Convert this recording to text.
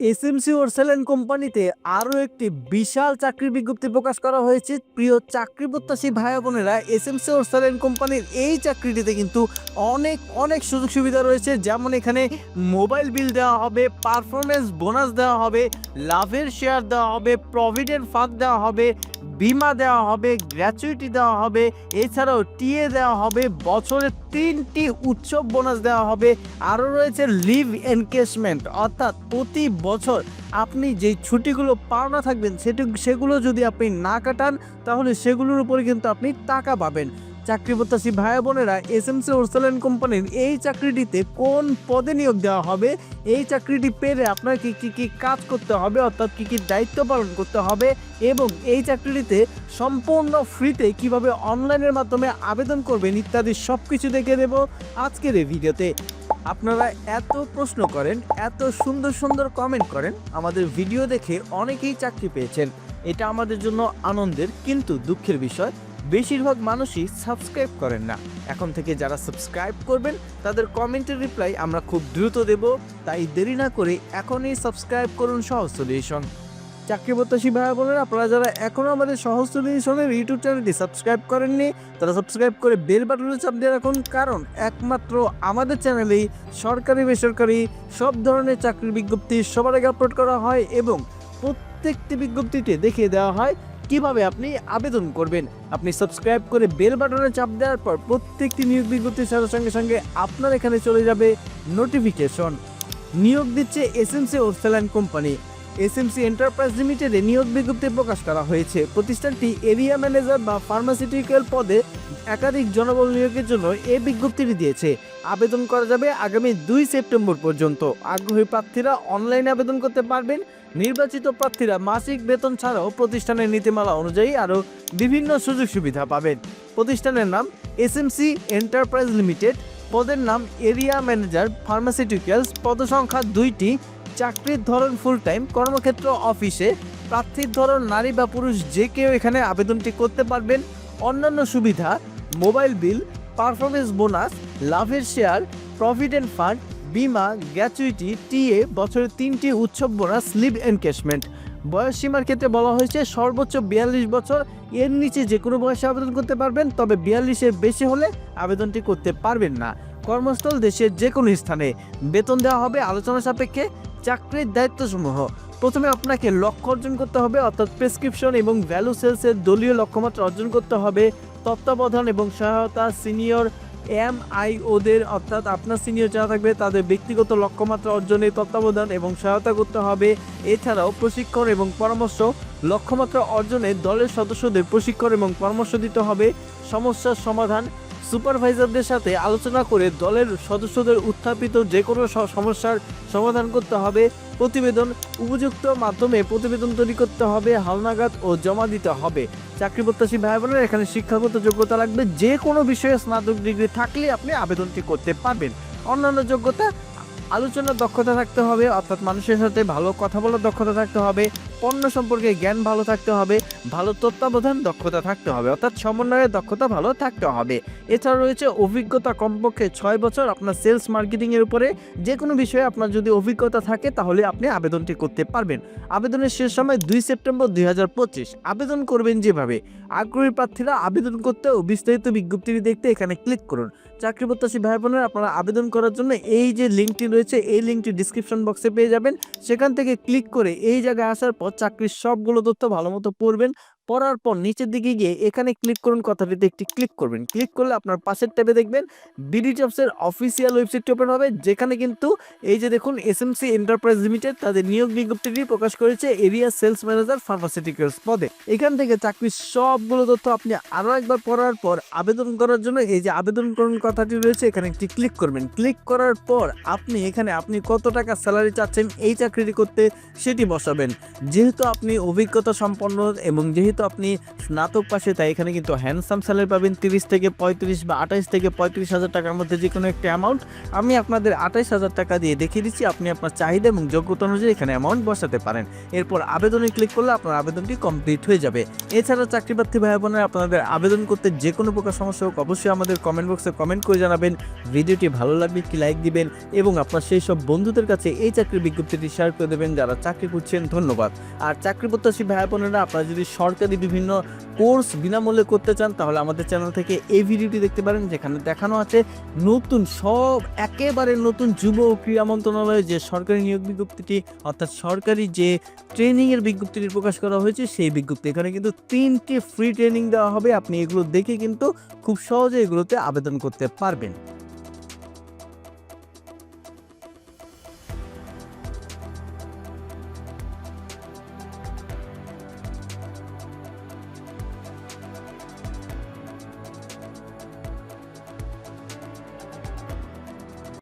SMC ওরসেলেন কোম্পানিতে আরও একটি বিশাল চাকরির বিজ্ঞপ্তি প্রকাশ করা হয়েছে। প্রিয় চাকরি প্রত্যাশী ভাই বোনেরা এসএমসি ওরসেলেন কোম্পানির এই চাকরিটিতে কিন্তু অনেক অনেক সুযোগ সুবিধা রয়েছে। যেমন এখানে মোবাইল বিল দেওয়া হবে পারফরমেন্স বোনাস দেওয়া হবে, লাভের শেয়ার দেওয়া হবে, প্রভিডেন্ট ফান্ড দেওয়া হবে বিমা দেওয়া হবে গ্র্যাচুইটি দেওয়া হবে, এছাড়াও টিএ দেওয়া হবে, বছরে তিনটি উৎসব বোনাস দেওয়া হবে, আরও রয়েছে লিভ এনকেসমেন্ট অর্থাৎ প্রতি বছর আপনি যেই ছুটিগুলো পাওনা থাকবেন সেটি সেগুলো যদি আপনি না কাটান, তাহলে সেগুলোর উপরে কিন্তু আপনি টাকা পাবেন। চাকরি প্রত্যাশী ভাই বোনেরা এস এম সি ওরসেলেন কোম্পানির এই চাকরিটিতে কোন পদে নিয়োগ দেওয়া হবে? এই চাকরিটি পেলে আপনাকে কি কি কাজ করতে হবে? অর্থাৎ কি কি দায়িত্ব পালন করতে হবে? এবং এই চাকরিটিতে সম্পূর্ণ ফ্রিতে কীভাবে অনলাইনের মাধ্যমে আবেদন করবেন ইত্যাদি সব কিছু দেখে দেব আজকের এই ভিডিওতে। আপনারা এত প্রশ্ন করেন, এত সুন্দর সুন্দর কমেন্ট করেন, আমাদের ভিডিও দেখে অনেকেই চাকরি পেয়েছেন। এটা আমাদের জন্য আনন্দের, কিন্তু দুঃখের বিষয় বেশিরভাগ মানুষই সাবস্ক্রাইব করেন না। এখন থেকে যারা সাবস্ক্রাইব করবেন, তাদের কমেন্টের রিপ্লাই আমরা খুব দ্রুত দেব। তাই দেরি না করে এখনই সাবস্ক্রাইব করুন সহজ সলিউশন। চাকরি প্রত্যাশী ভাই বোনেরা, আপনারা যারা এখনও আমাদের সহজ সলিউশনের ইউটিউব চ্যানেলটি সাবস্ক্রাইব করেননি, তারা সাবস্ক্রাইব করে বেল বাটনে চাপ দিয়ে রাখুন। কারণ একমাত্র আমাদের চ্যানেলেই সরকারি, বেসরকারি সব ধরনের চাকরির বিজ্ঞপ্তি সবার আগে আপলোড করা হয় এবং প্রত্যেকটি বিজ্ঞপ্তিতে দেখিয়ে দেওয়া হয়। কীভাবে আপনি আবেদন করবেন? আপনি সাবস্ক্রাইব করে বেল বাটনে চাপ দেওয়ার পর প্রত্যেকটি নিয়োগ বিজ্ঞপ্তি ছাড়ার সঙ্গে সঙ্গে আপনার এখানে চলে যাবে নোটিফিকেশন নিয়োগ দিচ্ছে S SMC C company SMC enterprise লিমিটেডে নিয়োগ বিজ্ঞপ্তি প্রকাশ করা হয়েছে। প্রতিষ্ঠানটি এরিয়া ম্যানেজার বা ফার্মাসিউটিক্যাল পদে একাধিক জনবল নিয়োগের জন্য এ বিজ্ঞপ্তিটি দিয়েছে। আবেদন করা যাবে আগামী দুই সেপ্টেম্বর পর্যন্ত। আগ্রহী প্রার্থীরা অনলাইনে আবেদন করতে পারবেন। নির্বাচিত প্রার্থীরা মাসিক বেতন ছাড়াও প্রতিষ্ঠানের নীতিমালা অনুযায়ী আরও বিভিন্ন সুযোগ সুবিধা পাবেন। প্রতিষ্ঠানের নাম এসএমসি এন্টারপ্রাইজ লিমিটেড। পদের নাম এরিয়া ম্যানেজার ফার্মাসিউটিক্যালস। পদসংখ্যা দুইটি। চাকরির ধরন ফুল টাইম কর্মক্ষেত্র অফিসে প্রার্থীর ধরন নারী বা পুরুষ যে কেউ এখানে আবেদনটি করতে পারবেন। অন্যান্য সুবিধা মোবাইল বিল পারফরমেন্স বোনাস লাভের শেয়ার প্রভিডেন্ট ফান্ড বিমা গ্র্যাচুইটি টিএ বছরের তিনটি উৎসব বোনাস লিভ এনকেশমেন্ট বয়স সীমার ক্ষেত্রে বলা হয়েছে সর্বোচ্চ বিয়াল্লিশ বছর। এর নিচে যে কোনো বয়সে আবেদন করতে পারবেন, তবে বিয়াল্লিশের বেশি হলে আবেদনটি করতে পারবেন না। কর্মস্থল দেশের যে কোনো স্থানে। বেতন দেওয়া হবে আলোচনা সাপেক্ষে। চাকরির দায়িত্বসমূহ। প্রথমে আপনাকে লক্ষ্য অর্জন করতে হবে, অর্থাৎ প্রেসক্রিপশন এবং ভ্যালু সেলসের দলীয় লক্ষ্যমাত্রা অর্জন করতে হবে, তত্ত্বাবধান এবং সহায়তা সিনিয়র এম আই ওদের অর্থাৎ আপনার সিনিয়র যারা থাকবে তাদের ব্যক্তিগত লক্ষ্যমাত্রা অর্জনে তত্ত্বাবধান এবং সহায়তা করতে হবে। এছাড়াও প্রশিক্ষণ এবং পরামর্শ, লক্ষ্যমাত্রা অর্জনে দলের সদস্যদের প্রশিক্ষণ এবং পরামর্শ দিতে হবে। সমস্যার সমাধান সুপারভাইজারদের সাথে আলোচনা করে দলের সদস্যদের উত্থাপিত যে কোনো সমস্যার সমাধান করতে হবে। প্রতিবেদন, উপযুক্ত মাধ্যমে প্রতিবেদন তৈরি করতে হবে, হালনাগাদ ও জমা দিতে হবে। চাকরি প্রত্যাশী ভাই বোনেরা এখানে শিক্ষাগত যোগ্যতা লাগবে। যে কোনো বিষয়ে স্নাতক ডিগ্রি থাকলে আপনি আবেদনটি করতে পারবেন। অন্যান্য যোগ্যতা, আলোচনার দক্ষতা থাকতে হবে, অর্থাৎ মানুষের সাথে ভালো কথা বলার দক্ষতা থাকতে হবে। পণ্য সম্পর্কে জ্ঞান ভালো থাকতে হবে, ভালো তত্ত্বাবধান, দক্ষতা থাকতে হবে, অর্থাৎ সমন্বয়ের দক্ষতা ভালো থাকতে হবে। এছাড়া রয়েছে অভিজ্ঞতা কমপক্ষে ছয় বছর আপনার সেলস মার্কেটিংয়ের উপরে। যে কোনো বিষয়ে আপনার যদি অভিজ্ঞতা থাকে, তাহলে আপনি আবেদনটি করতে পারবেন। আবেদনের শেষ সময় দুই সেপ্টেম্বর দুই হাজার পঁচিশ। আবেদন করবেন যেভাবে। আগ্রহী প্রার্থীরা আবেদন করতে ও বিস্তারিত বিজ্ঞপ্তিটি দেখতে এখানে ক্লিক করুন। চাকরি প্রত্যাশী ভাই বোনেরা আপনারা আবেদন করার জন্য এই যে লিঙ্কটি রয়েছে, এই লিঙ্কটি ডিসক্রিপশন বক্সে পেয়ে যাবেন। সেখান থেকে ক্লিক করে এই জায়গায় আসার পর চাকরির সবগুলো তথ্য ভালো মতো পড়বেন। পড়ার পর নিচের দিকে গিয়ে এখানে ক্লিক করুন কথাটিতে একটি ক্লিক করবেন। ক্লিক করলে আপনার পাশের ট্যাবে দেখবেন বিডি জবসের অফিসিয়াল ওয়েবসাইটটি ওপেন হবে, যেখানে কিন্তু এই যে দেখুন এস এসএমসি এন্টারপ্রাইজ লিমিটেড তাদের নিয়োগ বিজ্ঞপ্তিটি প্রকাশ করেছে এরিয়া সেলস ম্যানেজার ফার্মাসিউটিক্যালস পদে। এখান থেকে চাকরির সবগুলো তথ্য আপনি আরও একবার পড়ার পর আবেদন করার জন্য এই যে আবেদন করুন কথাটি রয়েছে, এখানে একটি ক্লিক করবেন। ক্লিক করার পর আপনি এখানে আপনি কত টাকা স্যালারি চাচ্ছেন, এই চাকরিটি করতে সেটি বসাবেন। যেহেতু আপনি অভিজ্ঞতা সম্পন্ন এবং যেহেতু যেহেতু আপনি স্নাতক পাশে, তাই এখানে কিন্তু হ্যান্ডসাম স্যালারি পাবেন তিরিশ থেকে পঁয়ত্রিশ বা আঠাইশ থেকে পঁয়ত্রিশ হাজার টাকার মধ্যে যে কোনো একটা অ্যামাউন্ট আমি আপনাদের আঠাইশ হাজার টাকা দিয়ে দেখিয়ে দিচ্ছি, আপনি আপনার চাহিদা এবং যোগ্যতা অনুযায়ী এখানে অ্যামাউন্ট বসাতে পারেন। এরপর আবেদনে ক্লিক করলে আপনার আবেদনটি কমপ্লিট হয়ে যাবে। এছাড়া চাকরি প্রার্থী ভাই বোনেরা আপনাদের আবেদন করতে যে কোনো প্রকার সমস্যা হোক, অবশ্যই আমাদের কমেন্ট বক্সে কমেন্ট করে জানাবেন। ভিডিওটি ভালো লাগবে কি লাইক দিবেন এবং আপনার সেই সব বন্ধুদের কাছে এই চাকরির বিজ্ঞপ্তিটি শেয়ার করে দেবেন যারা চাকরি করছেন ধন্যবাদ। আর চাকরি প্রত্যাশী ভাই বোনেরা আপনারা যদি সরকারি বিভিন্ন কোর্স বিনামূল্যে করতে চান, তাহলে আমাদের চ্যানেল থেকে এই ভিডিওটি দেখতে পারেন, যেখানে দেখানো আছে নতুন, সব একেবারে নতুন যুব ক্রীড়া মন্ত্রণালয়ের যে সরকারি নিয়োগ বিজ্ঞপ্তিটি, অর্থাৎ সরকারি যে ট্রেনিংয়ের বিজ্ঞপ্তিটি প্রকাশ করা হয়েছে, সেই বিজ্ঞপ্তি। এখানে কিন্তু তিনটি ফ্রি ট্রেনিং দেওয়া হবে, আপনি এগুলো দেখে কিন্তু খুব সহজে এগুলোতে আবেদন করতে পারবেন।